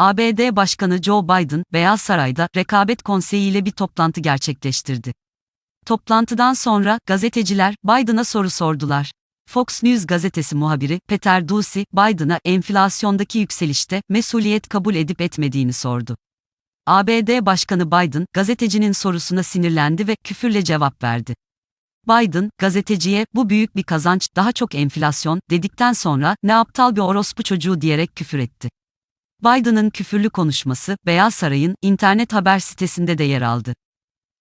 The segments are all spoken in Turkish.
ABD Başkanı Joe Biden, Beyaz Saray'da Rekabet Konseyi ile bir toplantı gerçekleştirdi. Toplantıdan sonra gazeteciler Biden'a soru sordular. Fox News gazetesi muhabiri Peter Doocy, Biden'a enflasyondaki yükselişte mesuliyet kabul edip etmediğini sordu. ABD Başkanı Biden, gazetecinin sorusuna sinirlendi ve küfürle cevap verdi. Biden, gazeteciye, bu büyük bir kazanç, daha çok enflasyon, dedikten sonra, ne aptal bir orospu çocuğu diyerek küfür etti. Biden'ın küfürlü konuşması, Beyaz Saray'ın internet haber sitesinde de yer aldı.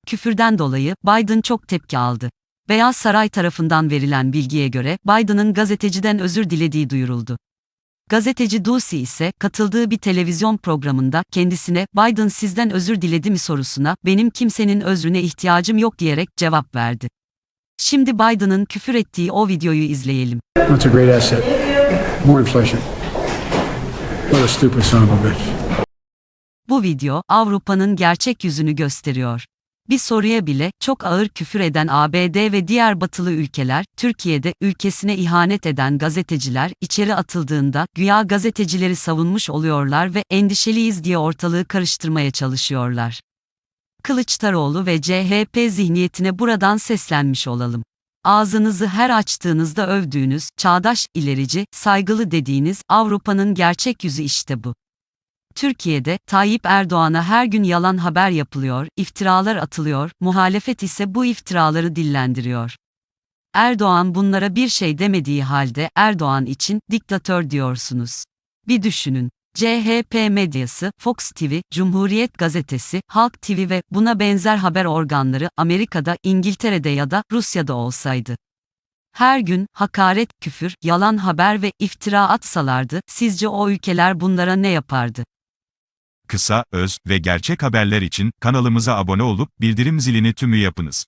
Küfürden dolayı, Biden çok tepki aldı. Beyaz Saray tarafından verilen bilgiye göre, Biden'ın gazeteciden özür dilediği duyuruldu. Gazeteci Doocy ise, katıldığı bir televizyon programında, kendisine, Biden sizden özür diledi mi sorusuna, benim kimsenin özrüne ihtiyacım yok diyerek cevap verdi. Şimdi Biden'ın küfür ettiği o videoyu izleyelim. That's a great asset. More inflation. What a stupid son of a bitch. Bu video, Avrupa'nın gerçek yüzünü gösteriyor. Bir soruya bile çok ağır küfür eden ABD ve diğer batılı ülkeler, Türkiye'de ülkesine ihanet eden gazeteciler içeri atıldığında güya gazetecileri savunmuş oluyorlar ve endişeliyiz diye ortalığı karıştırmaya çalışıyorlar. Kılıçdaroğlu ve CHP zihniyetine buradan seslenmiş olalım. Ağzınızı her açtığınızda övdüğünüz, çağdaş, ilerici, saygılı dediğiniz Avrupa'nın gerçek yüzü işte bu. Türkiye'de Tayyip Erdoğan'a her gün yalan haber yapılıyor, iftiralar atılıyor, muhalefet ise bu iftiraları dillendiriyor. Erdoğan bunlara bir şey demediği halde Erdoğan için diktatör diyorsunuz. Bir düşünün. CHP medyası, Fox TV, Cumhuriyet Gazetesi, Halk TV ve buna benzer haber organları Amerika'da, İngiltere'de ya da Rusya'da olsaydı. Her gün hakaret, küfür, yalan haber ve iftira atsalardı, sizce o ülkeler bunlara ne yapardı? Kısa, öz ve gerçek haberler için kanalımıza abone olup bildirim zilini tümü yapınız.